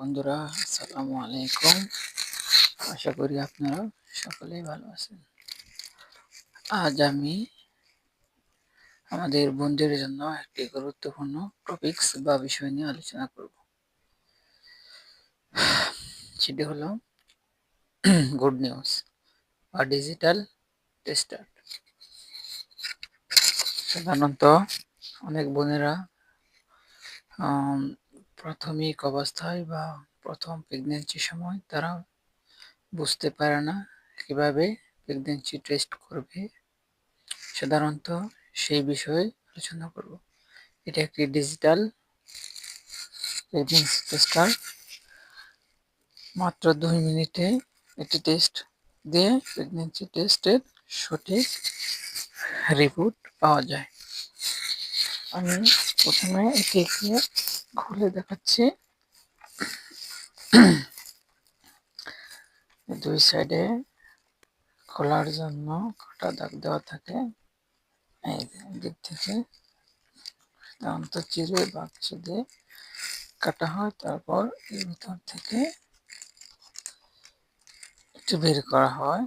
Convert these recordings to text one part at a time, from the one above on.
বন্ধুরা, আসসালামু আলাইকুম। আশা করি আপনারা সকলেই ভালো আছেন। আজ আমি আমাদের বন্ধুদের জন্য একটি গুরুত্বপূর্ণ টপিকস বা বিষয় নিয়ে আলোচনা করব। সেটি হলো গুড নিউজ বা ডিজিটাল টেস্টার সাধারণত অনেক বোনেরা প্রাথমিক অবস্থায় বা প্রথম প্রেগনেন্সির সময় তারা বুঝতে পারে না কীভাবে প্রেগনেন্সি টেস্ট করবে। সাধারণত সেই বিষয়ে আলোচনা করব। এটা একটি ডিজিটাল প্রেগনেন্সি টেস্টার মাত্র দুই মিনিটে একটি টেস্ট দিয়ে প্রেগনেন্সি টেস্টের সঠিক রিপোর্ট পাওয়া যায়। আমি প্রথমে এটিকে খুলে দেখাচ্ছি। দুই সাইডে খোলার জন্য কাটা দাগ দেওয়া থাকে। এই দিক থেকে। সাধারণত চিরে বা কিছু দিয়ে কাটা হয়, তারপর এর ভিতর থেকে একটু বের করা হয়।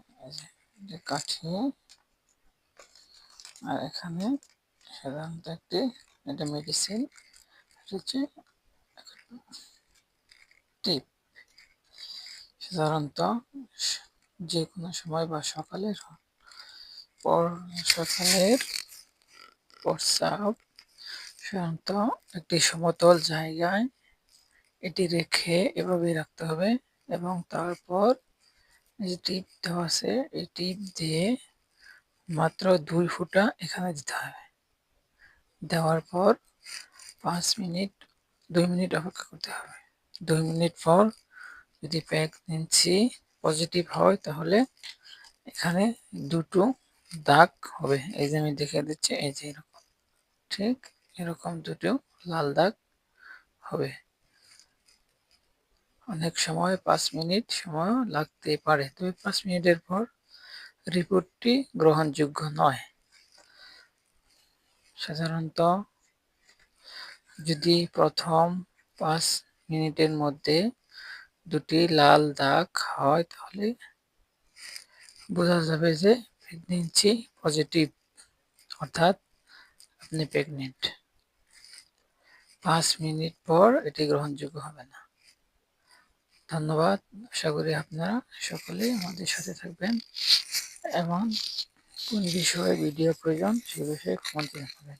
যে কাঠিয়ে আর এখানে সাধারণত একটি এটা মেডিসিন টিপ সাধারণত যে কোনো সময় বা সকালের পর সকালের সাধারণত একটি সমতল জায়গায় এটি রেখে এভাবে রাখতে হবে এবং তারপর যে টিপ দেওয়া আছে, এই টিপ দিয়ে মাত্র দুই ফুটা এখানে দিতে হবে। দেওয়ার পর পাঁচ মিনিট, দুই মিনিট অপেক্ষা করতে হবে। দুই মিনিট পর যদি প্যাক প্রেগনেন্সি পজিটিভ হয়, তাহলে এখানে দুটো দাগ হবে। এই যে আমি দেখে দিচ্ছি, এই যে এরকম। ঠিক এরকম দুটো লাল দাগ হবে। অনেক সময় পাঁচ মিনিট সময় লাগতে পারে। তবে পাঁচ মিনিটের পর রিপোর্টটি গ্রহণযোগ্য নয়। সাধারণত যদি প্রথম পাঁচ মিনিটের মধ্যে দুটি লাল দাগ হয়, তাহলে বোঝা যাবে যে প্রেগনেন্সি পজিটিভ অর্থাৎ আপনি প্রেগনেন্ট পাঁচ মিনিট পর এটি গ্রহণযোগ্য হবে না। ধন্যবাদ। আশা করি আপনারা সকলেই আমাদের সাথে থাকবেন। এবং কোন বিষয়ে ভিডিও প্রয়োজন সে বিষয়ে কমেন্ট জানাবেন।